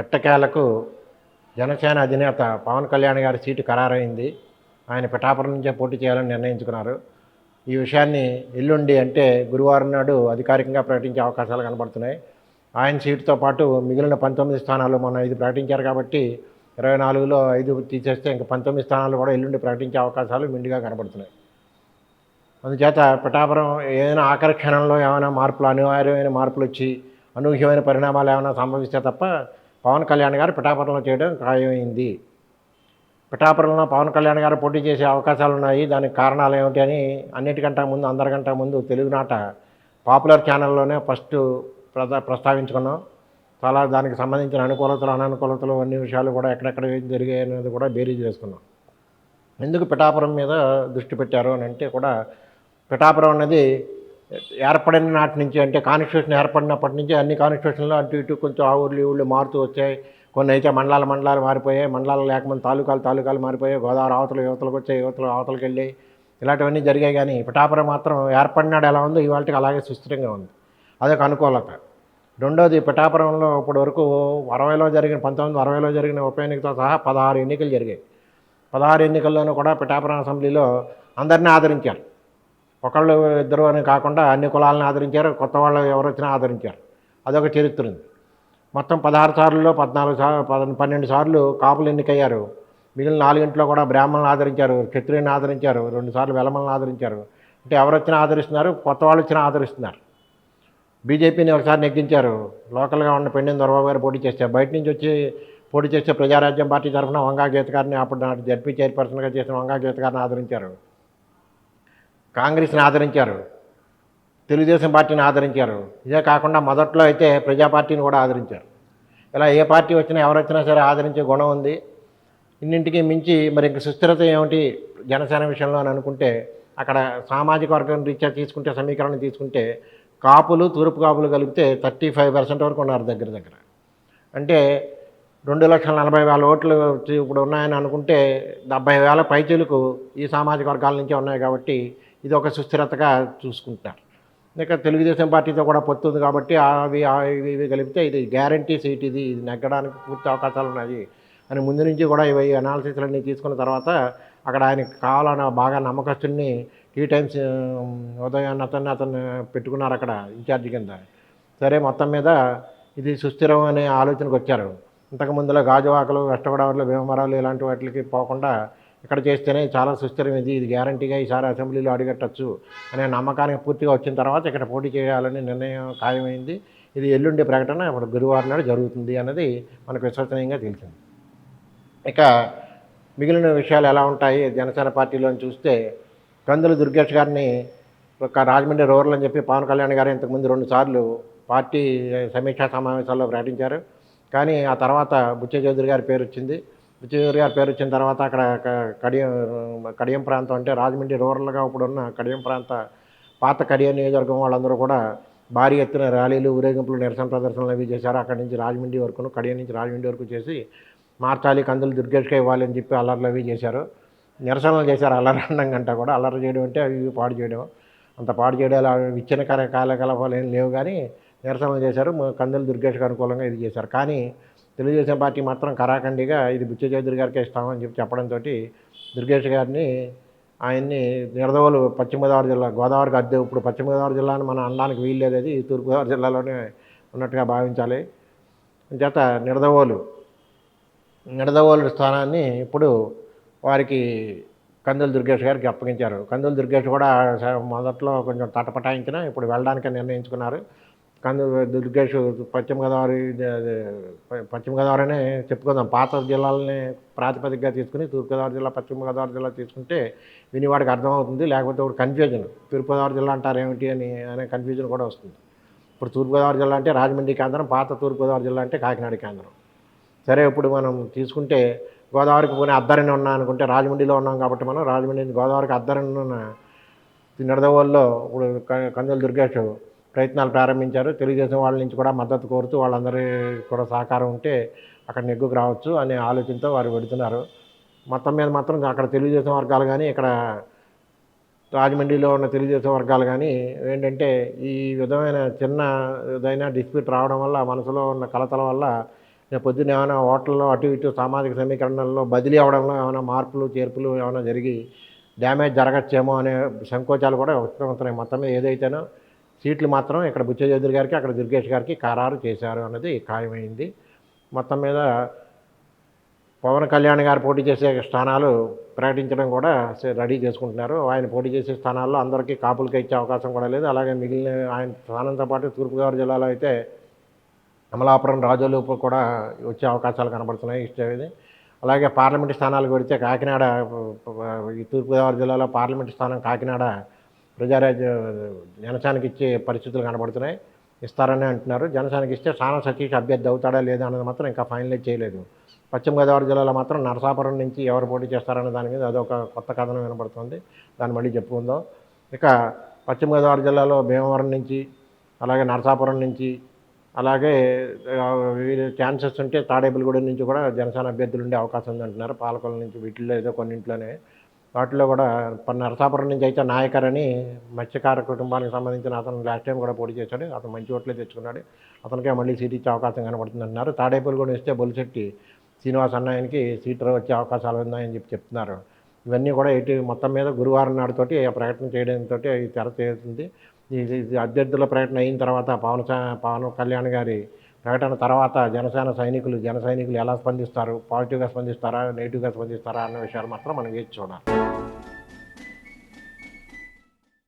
ఎట్టకేలకు జనసేన అధినేత పవన్ కళ్యాణ్ గారి సీటు ఖరారైంది. ఆయన పిఠాపురం నుంచే పోటీ చేయాలని నిర్ణయించుకున్నారు. ఈ విషయాన్ని ఎల్లుండి అంటే గురువారం నాడు అధికారికంగా ప్రకటించే అవకాశాలు కనబడుతున్నాయి. ఆయన సీటుతో పాటు మిగిలిన పంతొమ్మిది స్థానాలు మొన్న ఐదు ప్రకటించారు కాబట్టి ఇరవై నాలుగులో ఐదు తీసేస్తే ఇంకా పంతొమ్మిది స్థానాలు కూడా ఎల్లుండి ప్రకటించే అవకాశాలు మిండిగా కనబడుతున్నాయి. అందుచేత పిఠాపురం ఏదైనా ఆఖరి క్షణంలో ఏమైనా మార్పులు అనివార్యమైన మార్పులు వచ్చి అనూహ్యమైన పరిణామాలు ఏమైనా సంభవిస్తే తప్ప పవన్ కళ్యాణ్ గారు పిఠాపురంలో చేయడం ఖాయమైంది. పిఠాపురంలో పవన్ కళ్యాణ్ గారు పోటీ చేసే అవకాశాలు ఉన్నాయి. దానికి కారణాలు ఏమిటి అని అన్నిటికంటే ముందు అందరికంటే ముందు తెలుగునాట పాపులర్ ఛానల్లోనే ఫస్ట్ ప్రద ప్రస్తావించుకున్నాం. చాలా దానికి సంబంధించిన అనుకూలతలు అననుకూలతలు అన్ని విషయాలు కూడా ఎక్కడెక్కడ జరిగాయి అనేది కూడా బేరీజ్ చేసుకున్నాం. ఎందుకు పిఠాపురం మీద దృష్టి పెట్టారు అని అంటే కూడా పిఠాపురం అనేది ఏర్పడిన నాటి నుంచి అంటే కాన్స్టిట్యూషన్ ఏర్పడినప్పటి నుంచి అన్ని కాన్స్టిట్యూషన్లో అటు ఇటు కొంచెం ఆ ఊర్లు ఊళ్ళు మారుతూ వచ్చాయి. కొన్ని అయితే మండలాల మండలాలు మారిపోయాయి. మండలాలు లేకముందు తాలూకాలు తాలూకాలు మారిపోయాయి. గోదావరి అవతల యువతలకు వచ్చాయి. యువతలు అవతలకి వెళ్ళి ఇలాంటివన్నీ జరిగాయి కానీ పిఠాపురం మాత్రం ఏర్పడినాడు ఎలా ఉందో ఇవాళకి అలాగే సుస్థిరంగా ఉంది. అదొక అనుకూలత. రెండోది పిఠాపురంలో ఇప్పటి వరకు అరవైలో జరిగిన పంతొమ్మిది అరవైలో జరిగిన ఉప ఎన్నికతో సహా పదహారు ఎన్నికలు జరిగాయి. పదహారు ఎన్నికల్లోనూ కూడా పిఠాపురం అసెంబ్లీలో అందరినీ ఆదరించారు. ఒకళ్ళు ఇద్దరు అని కాకుండా అన్ని కులాలను ఆదరించారు కొత్త వాళ్ళు ఎవరు వచ్చినా ఆదరించారు. అదొక చరిత్ర ఉంది మొత్తం పదహారు సార్లు పద్నాలుగు సార్లు పద పన్నెండు సార్లు కాపులు ఎన్నికయ్యారు. మిగిలిన నాలుగింట్లో కూడా బ్రాహ్మణులను ఆదరించారు క్షత్రియుని ఆదరించారు రెండు సార్లు వెలమలను ఆదరించారు. అంటే ఎవరు వచ్చినా ఆదరిస్తున్నారు కొత్త వాళ్ళు వచ్చినా ఆదరిస్తున్నారు. బీజేపీని ఒకసారి నెగ్గించారు. లోకల్గా ఉన్న పెండిన దొరబాబు గారు పోటీ చేశారు బయట నుంచి వచ్చి పోటీ చేసే ప్రజారాజ్యం పార్టీ తరఫున వంగా గీత గారిని అప్పుడు నాటి జడ్పీ చైర్పర్సన్గా చేసిన వంగా గీత గారిని ఆదరించారు. కాంగ్రెస్ని ఆదరించారు తెలుగుదేశం పార్టీని ఆదరించారు. ఇదే కాకుండా మొదట్లో అయితే ప్రజా పార్టీని కూడా ఆదరించారు. ఇలా ఏ పార్టీ వచ్చినా ఎవరు వచ్చినా సరే ఆదరించే గుణం ఉంది. ఇన్నింటికి మించి మరి ఇంక సుస్థిరత ఏమిటి జనసేన విషయంలో అని అనుకుంటే అక్కడ సామాజిక వర్గం రీత్యా తీసుకుంటే సమీకరణం తీసుకుంటే కాపులు తూర్పు కాపులు కలిపితే థర్టీ ఫైవ్ పర్సెంట్ వరకు ఉన్నారు దగ్గర దగ్గర. అంటే రెండు లక్షల నలభై వేల ఓట్లు ఇప్పుడు ఉన్నాయని అనుకుంటే డెబ్బై వేల పైచీలకు ఈ సామాజిక వర్గాల నుంచే ఉన్నాయి కాబట్టి ఇది ఒక సుస్థిరతగా చూసుకుంటారు ఇక తెలుగుదేశం పార్టీతో కూడా పొత్తు ఉంది కాబట్టి అవి ఇవి కలిపితే ఇది గ్యారంటీ సీట్ ఇది. ఇది నెగ్గడానికి పూర్తి అవకాశాలు ఉన్నాయి అని ముందు నుంచి కూడా ఇవి అనాలిసిస్లన్నీ తీసుకున్న తర్వాత అక్కడ ఆయనకి కావాలన్న బాగా నమ్మకస్తుని టీ టైమ్స్ ఉదయాన్ని అతన్ని అతన్ని పెట్టుకున్నారు అక్కడ ఇన్ఛార్జి కింద. సరే మొత్తం మీద ఇది సుస్థిరం అనే ఆలోచనకు వచ్చారు. ఇంతకు ముందులో గాజువాకలు వెస్ట్ గోదావరిలో భీమవరాలు ఇలాంటి వాటికి పోకుండా ఇక్కడ చేస్తేనే చాలా సుస్థిరం ఇది ఇది గ్యారంటీగా ఈసారి అసెంబ్లీలో అడిగట్టచ్చు అనే నమ్మకానికి పూర్తిగా వచ్చిన తర్వాత ఇక్కడ పోటీ చేయాలని నిర్ణయం ఖాయమైంది. ఇది ఎల్లుండి ప్రకటన ఇప్పుడు గురువారం నాడు జరుగుతుంది అన్నది మనకు విశ్వసనీయంగా తెలిసింది. ఇక మిగిలిన విషయాలు ఎలా ఉంటాయి? జనసేన పార్టీలో చూస్తే కందుల దుర్గేష్ గారిని ఒక రాజమండ్రి రూరల్ అని చెప్పి పవన్ కళ్యాణ్ గారు ఇంతకుముందు రెండుసార్లు పార్టీ సమీక్షా సమావేశాల్లో ప్రకటించారు. కానీ ఆ తర్వాత బుచ్చ చౌదరి గారి పేరు వచ్చింది బుచ్చ గారి పేరు వచ్చిన తర్వాత అక్కడ కడియం కడియం ప్రాంతం అంటే రాజమండ్రి రూరల్గా ఇప్పుడున్న కడియం ప్రాంత పాత కడియం నియోజకవర్గం వాళ్ళందరూ కూడా భారీ ఎత్తున ర్యాలీలు ఊరేగింపులు నిరసన ప్రదర్శనలు అవి చేశారు. అక్కడి నుంచి రాజమండ్రి వరకు కడియం నుంచి రాజమండ్రి వరకు చేసి మార్చాలి కందులు దుర్గేష్గా ఇవ్వాలి అని చెప్పి అల్లర్లు అవి చేశారు. నిరసనలు చేశారు అల్లరి అన్నం గంట కూడా. అల్లరి చేయడం అంటే అవి ఇవి పాడు చేయడం. అంత పాడు చేయడం అలా విచ్చిన కార్య కార్యకలాపాలు ఏం లేవు కానీ నిరసనలు చేశారు. కందులు దుర్గేష్కి అనుకూలంగా ఇది చేశారు. కానీ తెలుగుదేశం పార్టీ మాత్రం కరాఖండిగా ఇది బుచ్చ చౌదరి గారికి ఇస్తామని చెప్పి చెప్పడంతో దుర్గేష్ గారిని ఆయన్ని నిడదవోలు పశ్చిమ గోదావరి జిల్లా గోదావరికి అద్దె ఇప్పుడు పశ్చిమ గోదావరి జిల్లాని మనం అనడానికి వీల్లేదు అది తూర్పుగోదావరి జిల్లాలోనే ఉన్నట్టుగా భావించాలి. చేత నిడదవోలు నిడదవోలు స్థానాన్ని ఇప్పుడు వారికి కందులు దుర్గేష్ గారికి అప్పగించారు. కందులు దుర్గేష్ కూడా మొదట్లో కొంచెం తటపటాయించిన ఇప్పుడు వెళ్ళడానికి నిర్ణయించుకున్నారు. కందు దుర్గేష్ పశ్చిమ గోదావరి ప- పశ్చిమ గోదావరి అనే చెప్పుకుందాం. పాత జిల్లాలని ప్రాతిపదికగా తీసుకుని తూర్పుగోదావరి జిల్లా పశ్చిమ గోదావరి జిల్లా తీసుకుంటే వినివాడికి అర్థమవుతుంది. లేకపోతే ఇప్పుడు కన్ఫ్యూజన్ తూర్పుగోదావరి జిల్లా అంటారు ఏమిటి అని అనే కన్ఫ్యూజన్ కూడా వస్తుంది. ఇప్పుడు తూర్పుగోదావరి జిల్లా అంటే రాజమండ్రి కేంద్రం పాత తూర్పుగోదావరి జిల్లా అంటే కాకినాడ కేంద్రం. సరే ఇప్పుడు మనం తీసుకుంటే గోదావరికి పోనీ అద్దరిని ఉన్నా అనుకుంటే రాజమండ్రిలో ఉన్నాం కాబట్టి మనం రాజమండ్రి గోదావరికి అద్దరిని ఉన్న నిడదవోల్లో ఇప్పుడు క- కందుల దుర్గేష్ ప్రయత్నాలు ప్రారంభించారు. తెలుగుదేశం వాళ్ళ నుంచి కూడా మద్దతు కోరుతూ వాళ్ళందరి కూడా సహకారం ఉంటే అక్కడ నెగ్గుకు రావచ్చు అనే ఆలోచనతో వారు పెడుతున్నారు. మొత్తం మీద మాత్రం అక్కడ తెలుగుదేశం వర్గాలు కానీ ఇక్కడ రాజమండ్రిలో ఉన్న తెలుగుదేశం వర్గాలు కానీ ఏంటంటే ఈ విధమైన చిన్న ఏదైనా డిస్ప్యూట్ రావడం వల్ల మనసులో ఉన్న కలతల వల్ల రేపు పొద్దున్న ఏమైనా హోటల్లో అటు ఇటు సామాజిక సమీకరణల్లో బదిలీ అవడంలో ఏమైనా మార్పులు చేర్పులు ఏమైనా జరిగి డ్యామేజ్ జరగచ్చేమో అనే సంకోచాలు కూడా వ్యక్తమవుతున్నాయి మొత్తం మీద ఏదైతేనో సీట్లు మాత్రం ఇక్కడ బుచ్చజేదురు గారికి అక్కడ దుర్గేష్ గారికి ఖరారు చేశారు అన్నది ఖాయమైంది. మొత్తం మీద పవన్ కళ్యాణ్ గారు పోటీ చేసే స్థానాలు ప్రకటించడం కూడా రెడీ చేసుకుంటున్నారు. ఆయన పోటీ చేసే స్థానాల్లో అందరికీ కాపులకి ఇచ్చే అవకాశం కూడా లేదు. అలాగే మిగిలిన ఆయన స్థానంతో పాటు తూర్పుగోదావరి జిల్లాలో అయితే అమలాపురం రాజోలుపు కూడా వచ్చే అవకాశాలు కనబడుతున్నాయి. ఇష్టమైనది అలాగే పార్లమెంట్ స్థానాలకు వెడితే కాకినాడ ఈ తూర్పుగోదావరి జిల్లాలో పార్లమెంట్ స్థానం కాకినాడ ప్రజారాజ్య జనసేనకి ఇచ్చే పరిస్థితులు కనబడుతున్నాయి. ఇస్తారని అంటున్నారు. జనసేనకి ఇస్తే సానా సతీష్ అభ్యర్థి అవుతాడా లేదా అన్నది మాత్రం ఇంకా ఫైనలైజ్ చేయలేదు. పశ్చిమ గోదావరి జిల్లాలో మాత్రం నరసాపురం నుంచి ఎవరు పోటీ చేస్తారనే దాని మీద అదొక కొత్త కథనం వినపడుతుంది. దాన్ని మళ్ళీ చెప్పుకుందాం. ఇక పశ్చిమ గోదావరి జిల్లాలో భీమవరం నుంచి అలాగే నరసాపురం నుంచి అలాగే వీరి ఛాన్సెస్ ఉంటే తాడేపల్లిగూడెం నుంచి కూడా జనసేన అభ్యర్థులు ఉండే అవకాశం ఉంది అంటున్నారు పాలకొల నుంచి వీటిల్లో ఏదో కొన్నింట్లోనే వాటిలో కూడా ప- నరసాపురం నుంచి అయితే నాయకర్ అని మత్స్యకార కుటుంబానికి సంబంధించిన అతను లాస్ట్ టైం కూడా పోటీ చేశాడు. అతను మంచి ఓట్లే తెచ్చుకున్నాడు. అతనికే మళ్ళీ సీట్ ఇచ్చే అవకాశం కనబడుతుందన్నారు. తాడేపల్లి కూడా ఇస్తే బొలిశెట్టి శ్రీనివాస్ అన్నయ్యకి సీటర్ వచ్చే అవకాశాలు ఉన్నాయని చెప్పి చెప్తున్నారు. ఇవన్నీ కూడా ఇటు మొత్తం మీద గురువారం నాడుతోటి ప్రకటన చేయడంతో తెర చేస్తుంది ఇది అభ్యర్థుల ప్రకటన అయిన తర్వాత పవన్ పవన్ కళ్యాణ్ గారి ప్రకటన తర్వాత జనసేన సైనికులు జన సైనికులు ఎలా స్పందిస్తారు? పాజిటివ్గా స్పందిస్తారా? నెగిటివ్గా స్పందిస్తారా? అన్న విషయాలు మాత్రం మనం వేచి చూడాలి.